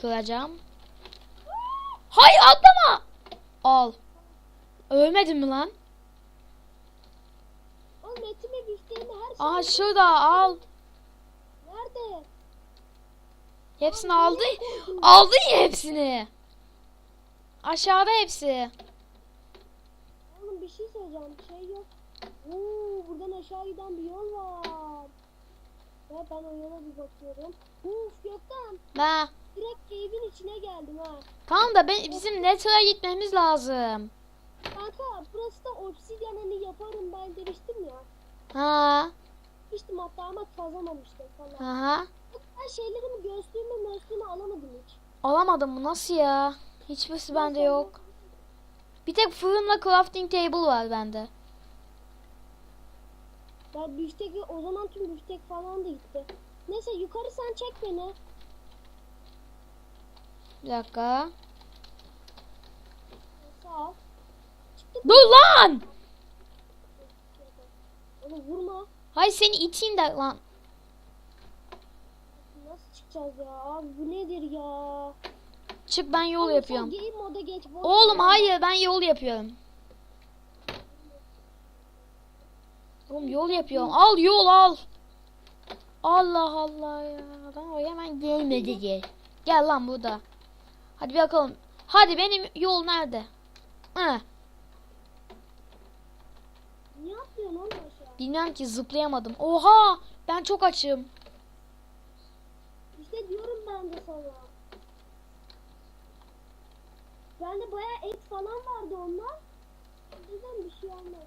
kıracağım. Hayır atlama. Al. Ölmedin mi lan? Oğlum etimi bifteğimi her şey. Aha şurada al. Nerede? Hepsini aldı. Aldın ya hepsini. Aşağıda hepsi. Oğlum bir şey söyleyeceğim. Şey yok. Oo, buradan aşağı giden bir yol var. Ve ben o yola bir bakıyorum. Uf Gökten. Ha. Direkt evin içine geldim ha. Tamam da ben, bizim Nether'a gitmemiz lazım. Kanka burası da obsidyen hani yaparım ben demiştim ya. Ha. İşte hatta ama kazamamıştım falan. Aha. Ben şeylerimi göğüslüğümü möğüslüğümü alamadım hiç. Alamadım mı? Nasıl ya? Hiçbirisi bende yok. Bir tek fırınla crafting table var bende. Ben büftek o zaman tüm büftek falan da gitti. Neyse yukarı sen çek beni. Bir dakika. Dur lan! Oğlum vurma. Hay seni iteyim de lan. Nasıl çıkacağız ya? Bu nedir ya? Çık ben yol Oğlum yapıyorum. Game moda geç. Oğlum ver. hayır ben yol yapıyorum. Oğlum yol yapıyorum. Al yol al. Allah Allah ya. Ben hemen gelmedi diye. Gel lan burada. Hadi bakalım. Hadi benim yol nerede? Hı. Niye atlıyorsun oğlum aşağı? Bilmiyorum ki zıplayamadım. Oha! Ben çok açım. İşte diyorum ben de sana. Bende bayağı et falan vardı ondan. Neden bir şey olmaz?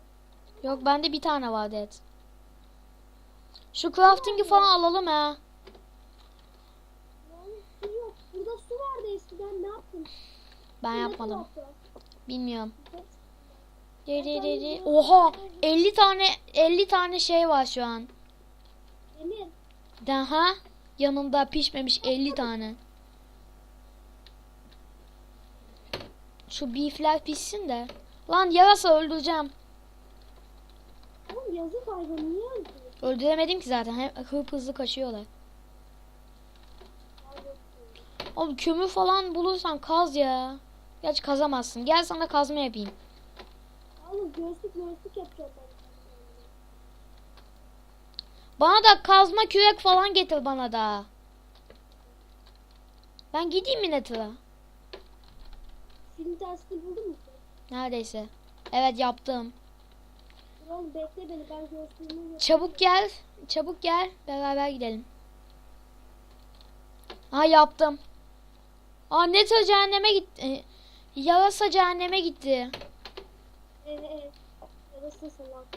Yok bende bir tane vardı et. Şu crafting'i falan alalım ha. Yani su yok. Burada su vardı eskiden ne yaptın? Ben yapmadım. Bilmiyorum. Di- di. Oha! 50 tane 50 tane şey var şu an. Daha yanında pişmemiş 50 tane. Şu beefler pişsin de. Lan yarasa öldüreceğim. Oğlum yazık hayvan niye öldü? Öldüremedim ki zaten. Hem hıp hızlı kaçıyorlar. Oğlum kömür falan bulursan kaz ya. Gerçi kazamazsın. Gel sana kazma yapayım. Oğlum göğüslük göğüslük yapacağım. Bana da kazma kürek falan getir bana da. Ben gideyim mi Nether'a? Film tersini buldun mu? Neredeyse. Evet yaptım. Oğlum bekle beni ben göğüslüğümü yok. Çabuk gel. Çabuk gel. Beraber gidelim. Ha yaptım. Aa Nether cehenneme gitti. Yarasa cehenneme gitti. Yarasın salak.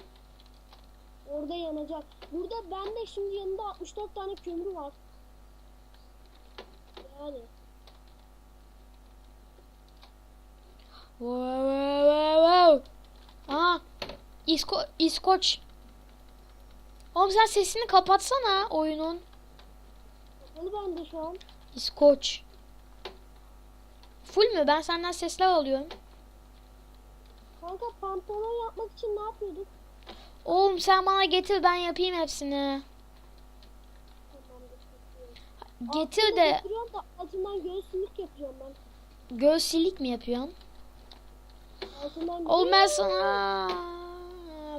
Orada yanacak. Burada ben de şimdi yanında 64 tane kömür var. Yani. Wow, wow, wow. Aa, İsko İskoç. Oğlum sen sesini kapatsana oyunun. Kapalı bende şu an. İskoç. Full mü? Ben senden sesler alıyorum. Kanka pantolon yapmak için ne yapıyorduk? Oğlum sen bana getir ben yapayım hepsini. Getir de Getiriyorum da yapacağım ben. göğsilik mi yapıyorsun? Altından Oğlum ben sana...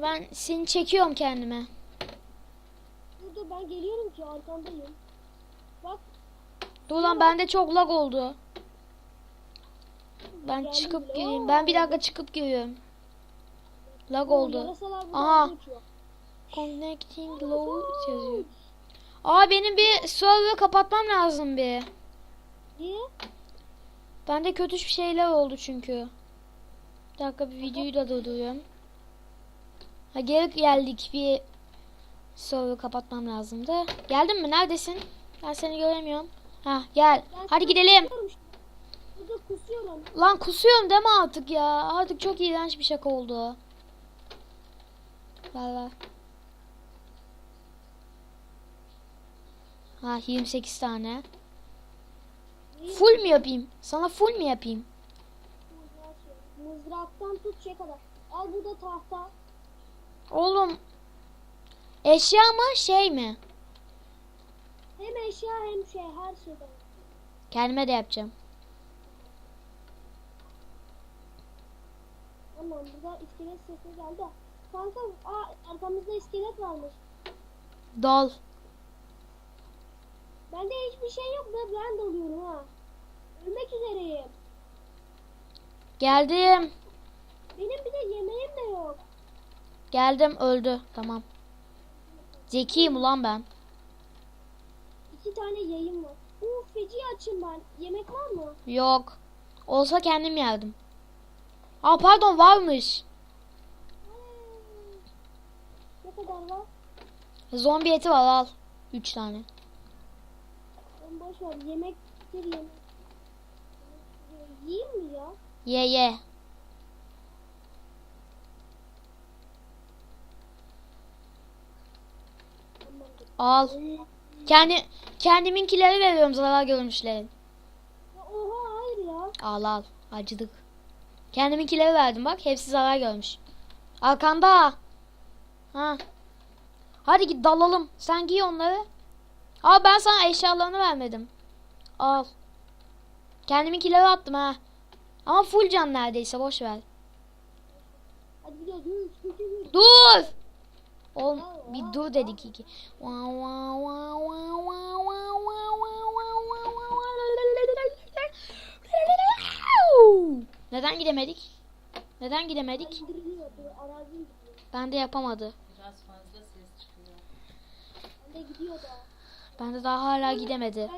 Ben seni çekiyorum kendime. Dur ben geliyorum ki arkandayım. Bak Dur lan bende çok lag oldu. Ben Geldim çıkıp bile. gireyim. Ben bir dakika çıkıp giriyorum. Lag oldu. Aha. Connecting low yazıyor. Aa benim bir server kapatmam lazım bir. Niye? Bende kötü şeyler oldu çünkü. Bir dakika bir videoyu da durduruyorum. Ha geri geldik bir server kapatmam lazımdı. Geldin mi? Neredesin? Ben seni göremiyorum. Ha gel. Hadi gidelim. Kusuyorum. Lan kusuyorum deme artık ya. Artık çok iğrenç bir şaka oldu. Ver. Ha 28 tane. Full mü yapayım? Sana full mü yapayım? Mızraktan tut şey kadar. Al burada tahta. Oğlum eşya mı şey mi? Hem eşya hem şey her şeyden. Kendime de yapacağım. Tamam burada iskelet sesi geldi. Kanka aa, arkamızda iskelet varmış. Dal. Bende hiçbir şey yok ve ben dalıyorum ha. Ölmek üzereyim. Geldim. Benim bir de yemeğim de yok. Geldim öldü. Tamam. Zekiyim ulan ben. İki tane yayın var. Uf feci açım ben. Yemek var mı? Yok. Olsa kendim yerdim. Aa pardon varmış. Ne kadar var? Zombi eti var al. Üç tane. Ben boş ver. Yemek. Yiyeyim mi ya? Ye ye. Al. Kendi kendiminkileri veriyorum zarar görmüşlerin. Oha hayır ya. Al al. Acıdık. Kendiminkileri verdim bak. Hepsi zarar görmüş. Arkanda. Ha. Hadi git dalalım. Sen giy onları. Al ben sana eşyalarını vermedim. Al. Kendiminkileri attım ha. Ama full can neredeyse boş ver. Dur. Oğlum bir dur dedik iki. Neden gidemedik? Neden gidemedik? Ben de yapamadı. Biraz fazla ses çıkıyor. Ben de gidiyor da. Ben de daha hala gidemedi.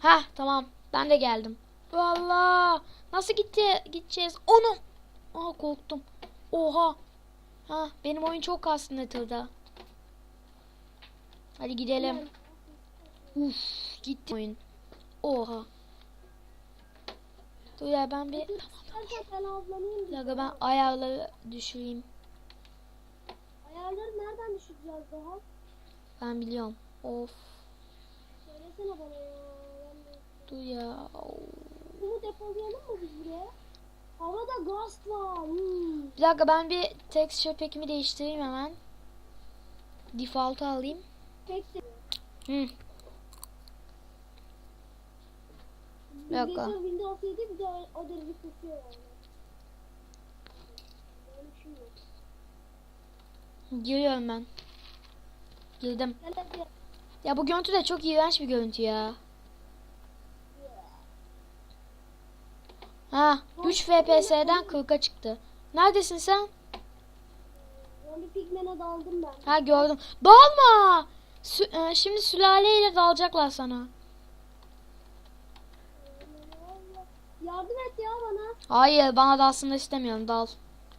Ha tamam. Ben de geldim. Valla. Nasıl gitti gideceğiz? Onu. Aa korktum. Oha. Ha benim oyun çok kastı Nether'da. Hadi gidelim. Uf gitti oyun. Oha. Dur ya ben bir İstersen ben ayarları düşüreyim. Ayarları nereden düşüreceğiz daha? Ben biliyorum. Of. Söylesene bana ya. Dur ya. Bunu depolayalım mı biz buraya? Havada gaz var. Hmm. Bir dakika ben bir texture pack'imi değiştireyim hemen. Default'u alayım. Tek de. Hı. Bir dakika. Windows 7 bir de o, o derece tutuyor yani. Şey. Giriyorum ben. Girdim. Ya bu görüntü de çok iğrenç bir görüntü ya. Ha 3 FPS'den 40'a çıktı. Neredesin sen? Ben bir pigmene daldım ben. Ha gördüm. Dalma. Sü- e, şimdi sülaleyle dalacaklar sana. Ya bana. Hayır bana dalsın da istemiyorum dal.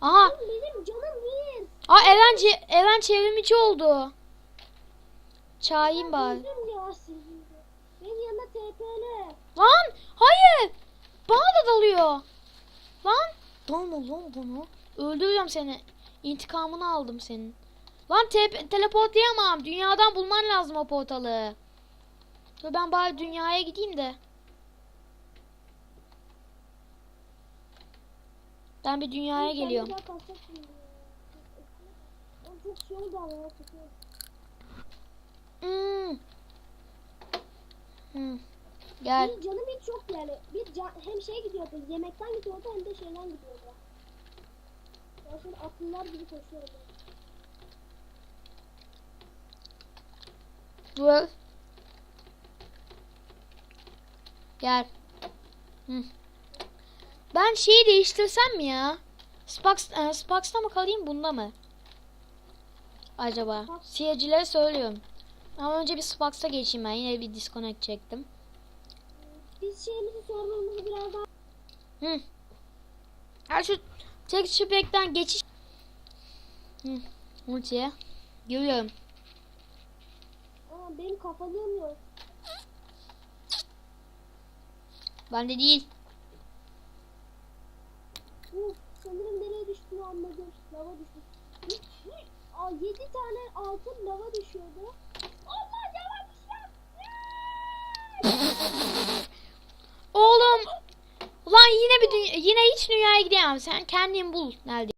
Aha. Oğlum Benim canım bir. Aa Eren, Eren çevrimiçi oldu. Çağırayım bari. Benim yanına TP'le. Lan hayır. Bana da dalıyor. Lan. Dalma lan bunu. Öldüreceğim seni. İntikamını aldım senin. Lan te- teleportlayamam. Dünyadan bulman lazım o portalı. Dur ben bari dünyaya gideyim de. Ben bir dünyaya geliyorum. Ya. Hmm. Hmm. Gel. Benim canım hiç yok yani. Bir can, hem şey gidiyordu, yemekten gidiyordu hem de şeyden gidiyordu. Ben şöyle atlılar gibi koşuyorum. Dur. Gel. Hı. Ben şeyi değiştirsem mi ya? Spax, e, mı kalayım bunda mı? Acaba. Seyircilere söylüyorum. Ama önce bir Spax'a geçeyim ben. Yine bir disconnect çektim. Biz şeyimizi sorunumuzu biraz daha Hı. Ha şu texture pack'ten geçiş. Hı. Multiye. Giriyorum. Aa, benim kafalığım yok. Bende değil. Sanırım nereye düştüğünü anladım. Lava düştü. Aa, 7 tane altın lava düşüyordu. Allah yavaş düşüyor. Oğlum. Ulan yine bir yine hiç dünyaya gidemem. Sen kendin bul. Nerede?